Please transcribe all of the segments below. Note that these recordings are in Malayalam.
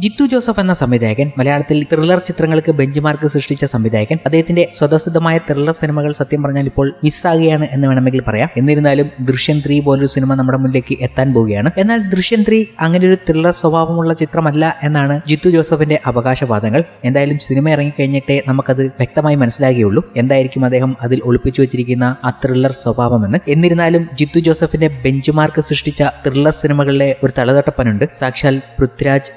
ജിത്തു ജോസഫ് എന്ന സംവിധായകൻ മലയാളത്തിൽ ത്രില്ലർ ചിത്രങ്ങൾക്ക് ബെഞ്ച് മാർക്ക് സൃഷ്ടിച്ച സംവിധായകൻ. അദ്ദേഹത്തിന്റെ സ്വതസിദ്ധമായ ത്രില്ലർ സിനിമകൾ സത്യം പറഞ്ഞാൽ ഇപ്പോൾ മിസ്സാകുകയാണ് എന്ന് വേണമെങ്കിൽ പറയാം. എന്നിരുന്നാലും ദൃശ്യം ത്രീ പോലൊരു സിനിമ നമ്മുടെ മുന്നിലേക്ക് എത്താൻ പോവുകയാണ്. എന്നാൽ ദൃശ്യം ത്രീ അങ്ങനെ ഒരു ത്രില്ലർ സ്വഭാവമുള്ള ചിത്രമല്ല എന്നാണ് ജിത്തു ജോസഫിന്റെ അവകാശവാദങ്ങൾ. എന്തായാലും സിനിമ ഇറങ്ങിക്കഴിഞ്ഞിട്ടേ നമുക്കത് വ്യക്തമായി മനസ്സിലാകുകയുള്ളൂ. എന്തായിരിക്കും അദ്ദേഹം അതിൽ ഒളിപ്പിച്ചു വെച്ചിരിക്കുന്ന ആ ത്രില്ലർ സ്വഭാവമെന്ന്? എന്നിരുന്നാലും ജിത്തു ജോസഫിന്റെ ബെഞ്ച് മാർക്ക് സൃഷ്ടിച്ച ത്രില്ലർ സിനിമകളിലെ ഒരു തലതൊട്ടപ്പനുണ്ട്. സാക്ഷാൽ പൃഥ്വിരാജ്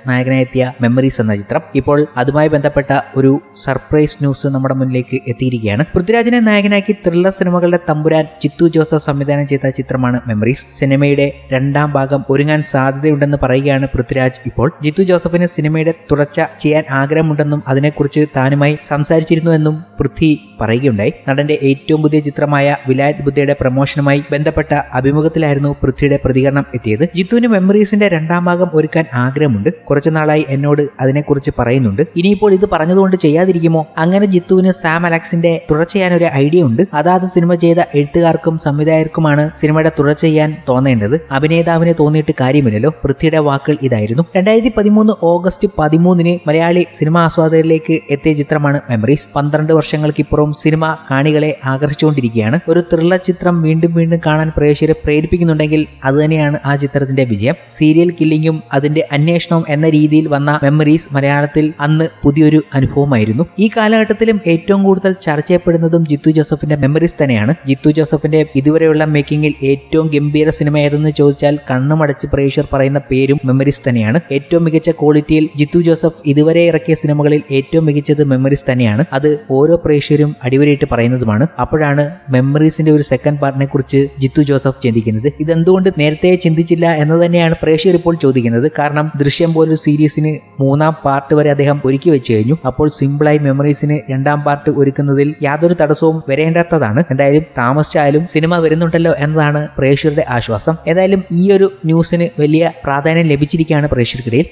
നായകനായെത്തിയ മെമ്മറീസ് എന്ന ചിത്രം. ഇപ്പോൾ അതുമായി ബന്ധപ്പെട്ട ഒരു സർപ്രൈസ് ന്യൂസ് നമ്മുടെ മുന്നിലേക്ക് എത്തിയിരിക്കുകയാണ്. പൃഥ്വിരാജിനെ നായകനാക്കി ത്രില്ലർ സിനിമകളുടെ തമ്പുരാൻ ചിത്തു ജോസഫ് സംവിധാനം ചെയ്ത ചിത്രമാണ് മെമ്മറീസ് സിനിമയുടെ രണ്ടാം ഭാഗം ഒരുങ്ങാൻ സാധ്യതയുണ്ടെന്ന് പറയുകയാണ് പൃഥ്വിരാജ് ഇപ്പോൾ. ജിത്തു ജോസഫിന് സിനിമയുടെ തുടർച്ച ചെയ്യാൻ ആഗ്രഹമുണ്ടെന്നും അതിനെക്കുറിച്ച് താനുമായി സംസാരിച്ചിരുന്നുവെന്നും പൃഥ്വി പറയുകയുണ്ടായി. നടന്റെ ഏറ്റവും പുതിയ ചിത്രമായ വിലായത് ബുദ്ധയുടെ പ്രമോഷനുമായി ബന്ധപ്പെട്ട അഭിമുഖത്തിലായിരുന്നു പൃഥ്വിയുടെ പ്രതികരണം എത്തിയത്. ജിത്തുവിന് മെമ്മറീസിന്റെ രണ്ടാം ഭാഗം ഒരുക്കാൻ ആഗ്രഹമുണ്ട്. കുറച്ചു എന്നോട് അതിനെക്കുറിച്ച് പറയുന്നുണ്ട്. ഇനിയിപ്പോൾ ഇത് പറഞ്ഞതുകൊണ്ട് ചെയ്യാതിരിക്കുമോ? അങ്ങനെ ജിത്തുവിന് സാം അലക്സിന്റെ തുടർ ചെയ്യാൻ ഒരു ഐഡിയ ഉണ്ട്. അതാത് സിനിമ ചെയ്ത എഴുത്തുകാർക്കും സംവിധായകർക്കുമാണ് സിനിമയുടെ തുടർ ചെയ്യാൻ തോന്നേണ്ടത്. അഭിനേതാവിന് തോന്നിയിട്ട് കാര്യമില്ലല്ലോ. പൃഥ്വിയുടെ വാക്കുകൾ ഇതായിരുന്നു. രണ്ടായിരത്തി പതിമൂന്ന് ഓഗസ്റ്റ് പതിമൂന്നിന് മലയാളി സിനിമാ ആസ്വാദകരിലേക്ക് എത്തിയ ചിത്രമാണ് മെമ്മറീസ് പന്ത്രണ്ട് വർഷങ്ങൾക്കിപ്പുറം സിനിമ കാണികളെ ആകർഷിച്ചുകൊണ്ടിരിക്കുകയാണ്. ഒരു ത്രില്ലർ ചിത്രം വീണ്ടും വീണ്ടും കാണാൻ പ്രേക്ഷകരെ പ്രേരിപ്പിക്കുന്നുണ്ടെങ്കിൽ അതുതന്നെയാണ് ആ ചിത്രത്തിന്റെ വിജയം. സീരിയൽ കില്ലിങ്ങും അതിന്റെ അന്വേഷണവും എന്ന രീതിയിൽ വന്ന മെമ്മറീസ് മലയാളത്തിൽ അന്ന് പുതിയൊരു അനുഭവമായിരുന്നു. ഈ കാലഘട്ടത്തിലും ഏറ്റവും കൂടുതൽ ചർച്ച ചെയ്യപ്പെടുന്നതും ജിത്തു ജോസഫിന്റെ മെമ്മറീസ് തന്നെയാണ്. ജിത്തു ജോസഫിന്റെ ഇതുവരെയുള്ള മേക്കിംഗിൽ ഏറ്റവും ഗംഭീര സിനിമ ഏതെന്ന് ചോദിച്ചാൽ കണ്ണുമടച്ച് പ്രേക്ഷകർ പറയുന്ന പേരും മെമ്മറീസ് തന്നെയാണ്. ഏറ്റവും മികച്ച ക്വാളിറ്റിയിൽ ജിത്തു ജോസഫ് ഇതുവരെ ഇറക്കിയ സിനിമകളിൽ ഏറ്റവും മികച്ചത് മെമ്മറീസ് തന്നെയാണ്. അത് ഓരോ പ്രേക്ഷകരും അടിവരയിട്ട് പറയുന്നതുമാണ്. അപ്പോഴാണ് മെമ്മറീസിന്റെ ഒരു സെക്കൻഡ് പാർട്ടിനെ കുറിച്ച് ജിത്തു ജോസഫ് ചിന്തിക്കുന്നത്. ഇതെന്തുകൊണ്ട് നേരത്തെ ചിന്തിച്ചില്ല എന്ന് തന്നെയാണ് പ്രേക്ഷകർ ഇപ്പോൾ ചോദിക്കുന്നത്. കാരണം ദൃശ്യം പോലൊരു സീരീസിന് മൂന്നാം പാർട്ട് വരെ അദ്ദേഹം ഒരുക്കി വെച്ച് കഴിഞ്ഞു. അപ്പോൾ സിമ്പിളായി മെമ്മറീസിന് രണ്ടാം പാർട്ട് ഒരുക്കുന്നതിൽ യാതൊരു തടസ്സവും വരേണ്ടാത്തതാണ്. എന്തായാലും താമസിച്ചാലും സിനിമ വരുന്നുണ്ടല്ലോ എന്നതാണ് പ്രേക്ഷകരുടെ ആശ്വാസം. ഏതായാലും ഈ ഒരു ന്യൂസിന് വലിയ പ്രാധാന്യം ലഭിച്ചിരിക്കുകയാണ് പ്രേക്ഷകർക്കിടയിൽ.